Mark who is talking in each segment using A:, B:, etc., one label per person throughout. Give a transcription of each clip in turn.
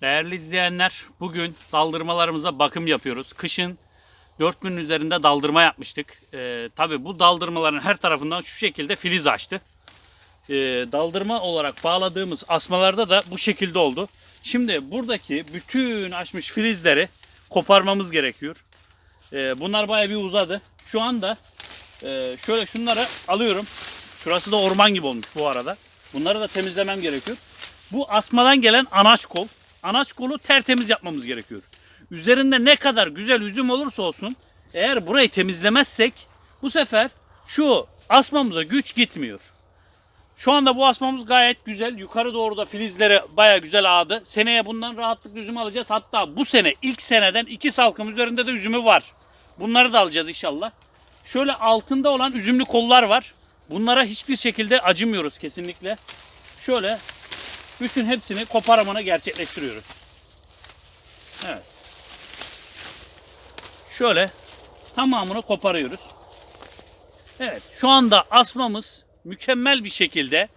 A: Değerli izleyenler, bugün daldırmalarımıza bakım yapıyoruz. Kışın 4000 üzerinde daldırma yapmıştık. Ee, Tabi bu daldırmaların her tarafından şu şekilde filiz açtı. Ee, daldırma olarak bağladığımız asmalarda da bu şekilde oldu. Şimdi buradaki bütün açmış filizleri koparmamız gerekiyor. Ee, bunlar bayağı bir uzadı. Şu anda e, şöyle şunları alıyorum. Şurası da orman gibi olmuş bu arada. Bunları da temizlemem gerekiyor. Bu asmadan gelen anaç kol. Anaç kolu tertemiz yapmamız gerekiyor. Üzerinde ne kadar güzel üzüm olursa olsun eğer burayı temizlemezsek bu sefer şu asmamıza güç gitmiyor. Şu anda bu asmamız gayet güzel. Yukarı doğru da filizleri baya güzel ağdı. Seneye bundan rahatlıkla üzüm alacağız. Hatta bu sene ilk seneden iki salkım üzerinde de üzümü var. Bunları da alacağız inşallah. Şöyle altında olan üzümlü kollar var. Bunlara hiçbir şekilde acımıyoruz kesinlikle. Şöyle bütün hepsini koparmanı gerçekleştiriyoruz. Evet. Şöyle tamamını koparıyoruz. Evet şu anda asmamız mükemmel bir şekilde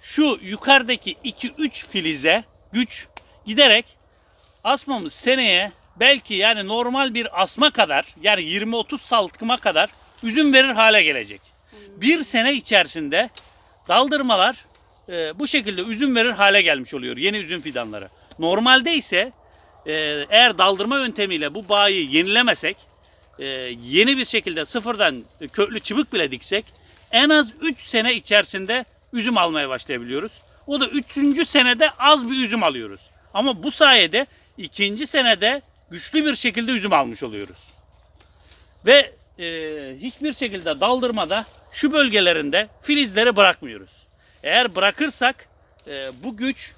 A: şu yukarıdaki 2-3 filize güç giderek asmamız seneye belki yani normal bir asma kadar yani 20-30 salkıma kadar üzüm verir hale gelecek. Bir sene içerisinde daldırmalar e, bu şekilde üzüm verir hale gelmiş oluyor yeni üzüm fidanları. Normalde ise e, eğer daldırma yöntemiyle bu bağı yenilemesek e, yeni bir şekilde sıfırdan köklü çıbık bile diksek en az 3 sene içerisinde üzüm almaya başlayabiliyoruz. O da 3. senede az bir üzüm alıyoruz. Ama bu sayede ikinci senede güçlü bir şekilde üzüm almış oluyoruz. Ve e, hiçbir şekilde daldırmada şu bölgelerinde filizleri bırakmıyoruz. Eğer bırakırsak e, bu güç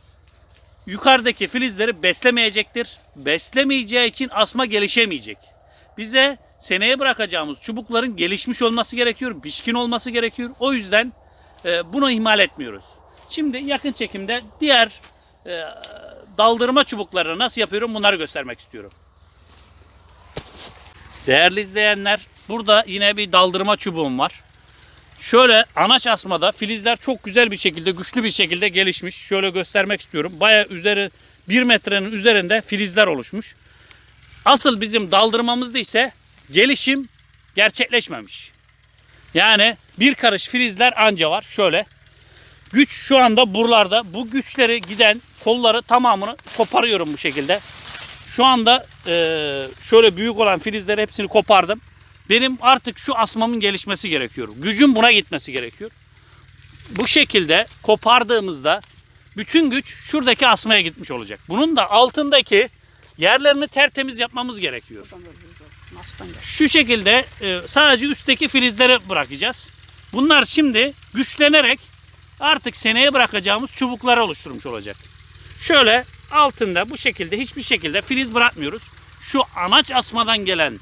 A: yukarıdaki filizleri beslemeyecektir. Beslemeyeceği için asma gelişemeyecek. Bize seneye bırakacağımız çubukların gelişmiş olması gerekiyor, pişkin olması gerekiyor. O yüzden e, bunu ihmal etmiyoruz. Şimdi yakın çekimde diğer e, daldırma çubuklarını nasıl yapıyorum bunları göstermek istiyorum. Değerli izleyenler, burada yine bir daldırma çubuğum var. Şöyle anaç asmada filizler çok güzel bir şekilde, güçlü bir şekilde gelişmiş. Şöyle göstermek istiyorum. Baya üzeri 1 metrenin üzerinde filizler oluşmuş. Asıl bizim daldırmamızda ise gelişim gerçekleşmemiş. Yani bir karış filizler anca var. Şöyle. Güç şu anda buralarda. Bu güçleri giden kolları tamamını koparıyorum bu şekilde. Şu anda eee, şöyle büyük olan filizleri hepsini kopardım. Benim artık şu asmamın gelişmesi gerekiyor. Gücün buna gitmesi gerekiyor. Bu şekilde kopardığımızda bütün güç şuradaki asmaya gitmiş olacak. Bunun da altındaki yerlerini tertemiz yapmamız gerekiyor. Şu şekilde e, sadece üstteki filizleri bırakacağız. Bunlar şimdi güçlenerek artık seneye bırakacağımız çubukları oluşturmuş olacak. Şöyle altında bu şekilde hiçbir şekilde filiz bırakmıyoruz. Şu anaç asmadan gelen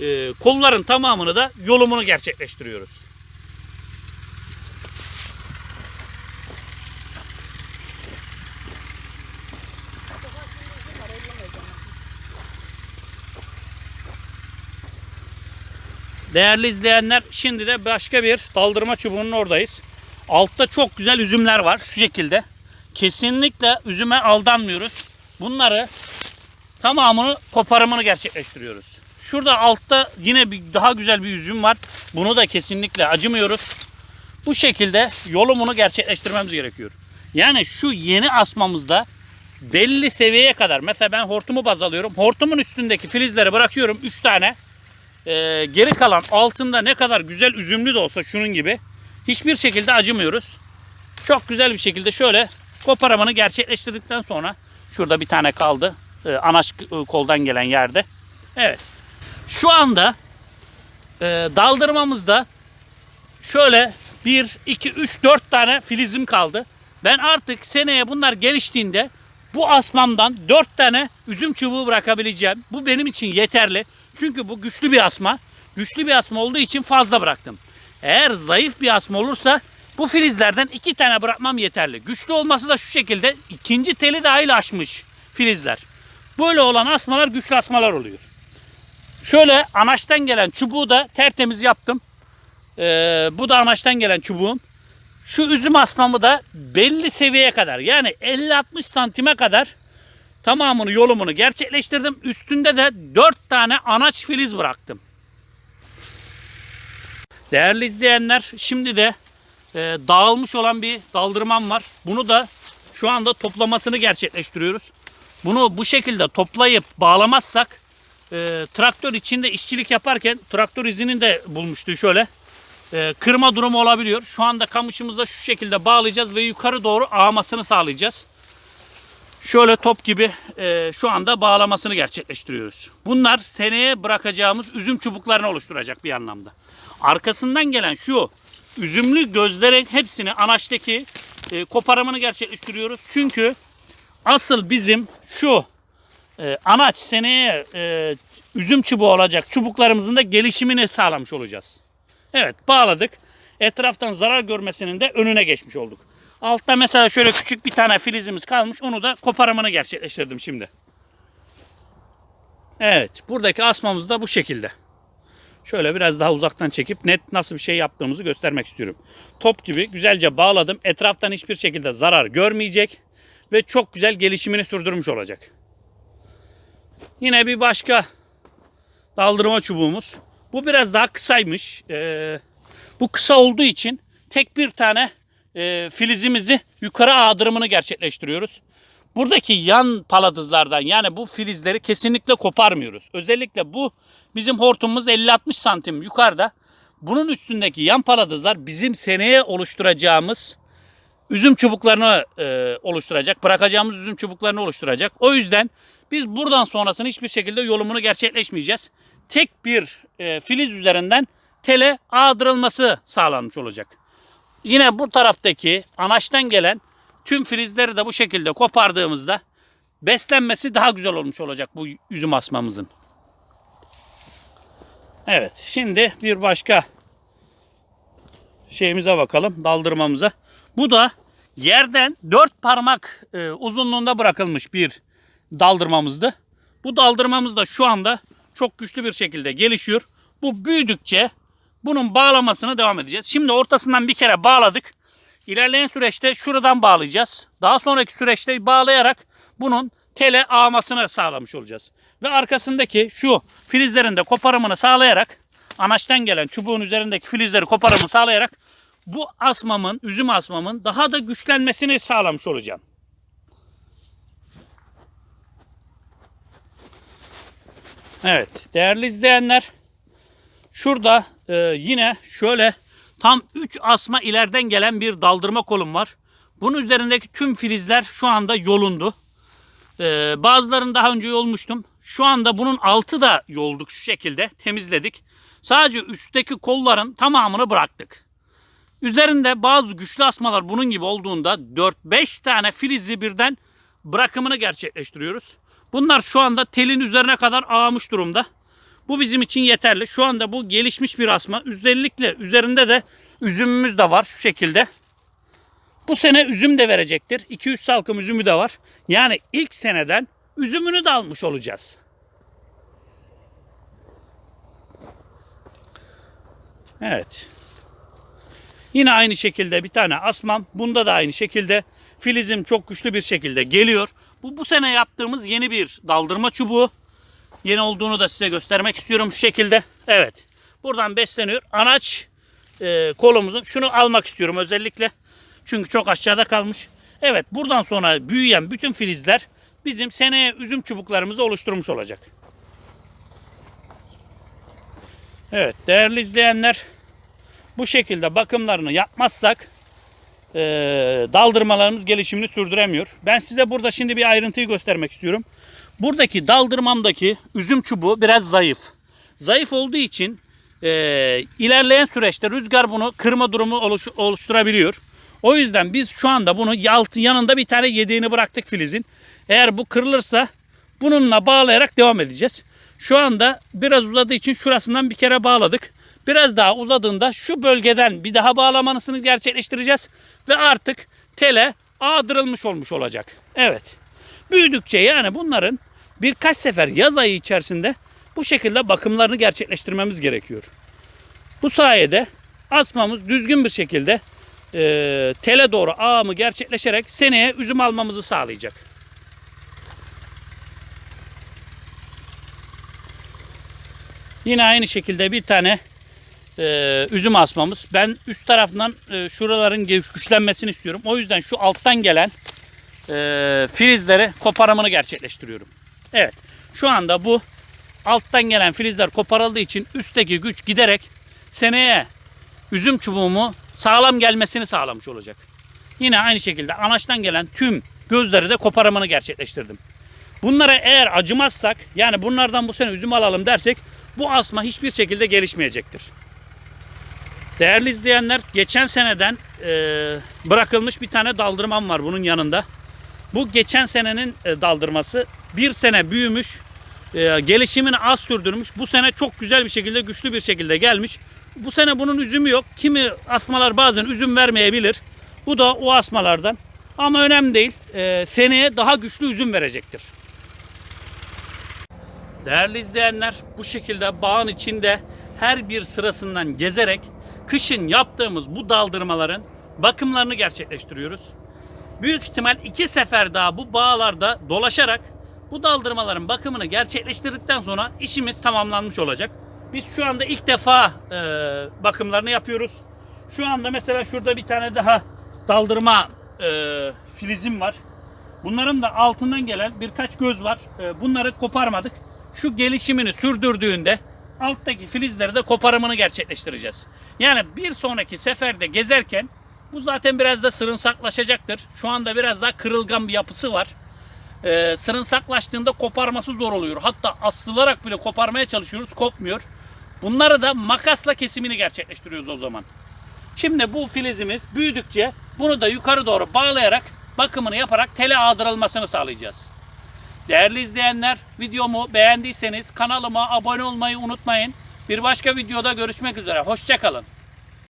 A: e, kolların tamamını da yolumunu gerçekleştiriyoruz. Değerli izleyenler şimdi de başka bir daldırma çubuğunun oradayız. Altta çok güzel üzümler var şu şekilde. Kesinlikle üzüme aldanmıyoruz. Bunları tamamını koparımını gerçekleştiriyoruz. Şurada altta yine bir daha güzel bir üzüm var. Bunu da kesinlikle acımıyoruz. Bu şekilde yolumunu gerçekleştirmemiz gerekiyor. Yani şu yeni asmamızda belli seviyeye kadar mesela ben hortumu baz alıyorum. Hortumun üstündeki filizleri bırakıyorum 3 tane. Ee, geri kalan altında ne kadar güzel üzümlü de olsa şunun gibi hiçbir şekilde acımıyoruz. Çok güzel bir şekilde şöyle koparamanı gerçekleştirdikten sonra şurada bir tane kaldı. Ee, anaç e, koldan gelen yerde. Evet. Şu anda e, daldırmamızda şöyle 1, 2, 3, 4 tane filizim kaldı. Ben artık seneye bunlar geliştiğinde bu asmamdan 4 tane üzüm çubuğu bırakabileceğim. Bu benim için yeterli. Çünkü bu güçlü bir asma. Güçlü bir asma olduğu için fazla bıraktım. Eğer zayıf bir asma olursa bu filizlerden 2 tane bırakmam yeterli. Güçlü olması da şu şekilde ikinci teli dahil açmış filizler. Böyle olan asmalar güçlü asmalar oluyor. Şöyle anaçtan gelen çubuğu da tertemiz yaptım. Ee, bu da anaçtan gelen çubuğum. Şu üzüm asmamı da belli seviyeye kadar yani 50-60 santime kadar tamamını yolumunu gerçekleştirdim. Üstünde de 4 tane anaç filiz bıraktım. Değerli izleyenler şimdi de e, dağılmış olan bir daldırmam var. Bunu da şu anda toplamasını gerçekleştiriyoruz. Bunu bu şekilde toplayıp bağlamazsak e, traktör içinde işçilik yaparken traktör izini de bulmuştu şöyle. E, kırma durumu olabiliyor. Şu anda kamışımıza şu şekilde bağlayacağız ve yukarı doğru ağmasını sağlayacağız. Şöyle top gibi e, şu anda bağlamasını gerçekleştiriyoruz. Bunlar seneye bırakacağımız üzüm çubuklarını oluşturacak bir anlamda. Arkasından gelen şu üzümlü gözlerin hepsini anaçtaki e, koparımını gerçekleştiriyoruz. Çünkü asıl bizim şu e, anaç seneye e, üzüm çubuğu olacak çubuklarımızın da gelişimini sağlamış olacağız. Evet bağladık. Etraftan zarar görmesinin de önüne geçmiş olduk. Altta mesela şöyle küçük bir tane filizimiz kalmış. Onu da koparımını gerçekleştirdim şimdi. Evet buradaki asmamız da bu şekilde. Şöyle biraz daha uzaktan çekip net nasıl bir şey yaptığımızı göstermek istiyorum. Top gibi güzelce bağladım. Etraftan hiçbir şekilde zarar görmeyecek. Ve çok güzel gelişimini sürdürmüş olacak. Yine bir başka daldırma çubuğumuz. Bu biraz daha kısaymış. Ee, bu kısa olduğu için tek bir tane e, filizimizi yukarı ağdırımını gerçekleştiriyoruz. Buradaki yan paladızlardan yani bu filizleri kesinlikle koparmıyoruz. Özellikle bu bizim hortumumuz 50-60 santim yukarıda. Bunun üstündeki yan paladızlar bizim seneye oluşturacağımız üzüm çubuklarını e, oluşturacak. Bırakacağımız üzüm çubuklarını oluşturacak. O yüzden biz buradan sonrasını hiçbir şekilde yolumunu gerçekleşmeyeceğiz. Tek bir e, filiz üzerinden tele ağdırılması sağlanmış olacak. Yine bu taraftaki anaçtan gelen tüm filizleri de bu şekilde kopardığımızda beslenmesi daha güzel olmuş olacak bu üzüm asmamızın. Evet şimdi bir başka şeyimize bakalım daldırmamıza. Bu da yerden dört parmak e, uzunluğunda bırakılmış bir daldırmamızdı. Bu daldırmamız da şu anda çok güçlü bir şekilde gelişiyor. Bu büyüdükçe bunun bağlamasını devam edeceğiz. Şimdi ortasından bir kere bağladık. İlerleyen süreçte şuradan bağlayacağız. Daha sonraki süreçte bağlayarak bunun tele ağmasını sağlamış olacağız. Ve arkasındaki şu filizlerin de koparımını sağlayarak anaçtan gelen çubuğun üzerindeki filizleri koparımını sağlayarak bu asmamın, üzüm asmamın daha da güçlenmesini sağlamış olacağım. Evet değerli izleyenler şurada e, yine şöyle tam 3 asma ileriden gelen bir daldırma kolum var. Bunun üzerindeki tüm filizler şu anda yolundu. Ee, bazılarını daha önce yolmuştum. Şu anda bunun altı da yolduk şu şekilde temizledik. Sadece üstteki kolların tamamını bıraktık. Üzerinde bazı güçlü asmalar bunun gibi olduğunda 4-5 tane filizi birden bırakımını gerçekleştiriyoruz. Bunlar şu anda telin üzerine kadar ağmış durumda. Bu bizim için yeterli. Şu anda bu gelişmiş bir asma. Özellikle üzerinde de üzümümüz de var şu şekilde. Bu sene üzüm de verecektir. 2-3 salkım üzümü de var. Yani ilk seneden üzümünü de almış olacağız. Evet. Yine aynı şekilde bir tane asmam. Bunda da aynı şekilde filizim çok güçlü bir şekilde geliyor. Bu bu sene yaptığımız yeni bir daldırma çubuğu. Yeni olduğunu da size göstermek istiyorum şu şekilde. Evet. Buradan besleniyor. Anaç e, kolumuzun şunu almak istiyorum özellikle. Çünkü çok aşağıda kalmış. Evet buradan sonra büyüyen bütün filizler bizim seneye üzüm çubuklarımızı oluşturmuş olacak. Evet değerli izleyenler bu şekilde bakımlarını yapmazsak e, daldırmalarımız gelişimini sürdüremiyor. Ben size burada şimdi bir ayrıntıyı göstermek istiyorum. Buradaki daldırmamdaki üzüm çubuğu biraz zayıf. Zayıf olduğu için e, ilerleyen süreçte rüzgar bunu kırma durumu oluş, oluşturabiliyor. O yüzden biz şu anda bunu altı yanında bir tane yediğini bıraktık filizin. Eğer bu kırılırsa bununla bağlayarak devam edeceğiz. Şu anda biraz uzadığı için şurasından bir kere bağladık. Biraz daha uzadığında şu bölgeden bir daha bağlamanısını gerçekleştireceğiz. Ve artık tele ağdırılmış olmuş olacak. Evet. Büyüdükçe yani bunların birkaç sefer yaz ayı içerisinde bu şekilde bakımlarını gerçekleştirmemiz gerekiyor. Bu sayede asmamız düzgün bir şekilde e, tele doğru ağımı gerçekleşerek seneye üzüm almamızı sağlayacak. Yine aynı şekilde bir tane e, üzüm asmamız. Ben üst tarafından e, şuraların güç- güçlenmesini istiyorum. O yüzden şu alttan gelen e, filizleri koparımını gerçekleştiriyorum. Evet. Şu anda bu alttan gelen filizler koparıldığı için üstteki güç giderek seneye üzüm çubuğumu sağlam gelmesini sağlamış olacak. Yine aynı şekilde anaçtan gelen tüm gözleri de koparımını gerçekleştirdim. Bunlara eğer acımazsak yani bunlardan bu sene üzüm alalım dersek bu asma hiçbir şekilde gelişmeyecektir. Değerli izleyenler geçen seneden e, bırakılmış bir tane daldırmam var bunun yanında. Bu geçen senenin e, daldırması bir sene büyümüş, e, gelişimini az sürdürmüş. Bu sene çok güzel bir şekilde, güçlü bir şekilde gelmiş. Bu sene bunun üzümü yok. Kimi asmalar bazen üzüm vermeyebilir. Bu da o asmalardan. Ama önemli değil. E, seneye daha güçlü üzüm verecektir. Değerli izleyenler bu şekilde bağın içinde her bir sırasından gezerek kışın yaptığımız bu daldırmaların bakımlarını gerçekleştiriyoruz. Büyük ihtimal iki sefer daha bu bağlarda dolaşarak bu daldırmaların bakımını gerçekleştirdikten sonra işimiz tamamlanmış olacak. Biz şu anda ilk defa e, bakımlarını yapıyoruz. Şu anda mesela şurada bir tane daha daldırma e, filizim var. Bunların da altından gelen birkaç göz var. E, bunları koparmadık. Şu gelişimini sürdürdüğünde alttaki filizleri de koparımını gerçekleştireceğiz. Yani bir sonraki seferde gezerken bu zaten biraz da sırınsaklaşacaktır. Şu anda biraz daha kırılgan bir yapısı var. Ee, sırınsaklaştığında koparması zor oluyor. Hatta asılarak bile koparmaya çalışıyoruz, kopmuyor. Bunları da makasla kesimini gerçekleştiriyoruz o zaman. Şimdi bu filizimiz büyüdükçe bunu da yukarı doğru bağlayarak bakımını yaparak tele ağdırılmasını sağlayacağız. Değerli izleyenler videomu beğendiyseniz kanalıma abone olmayı unutmayın. Bir başka videoda görüşmek üzere. Hoşçakalın.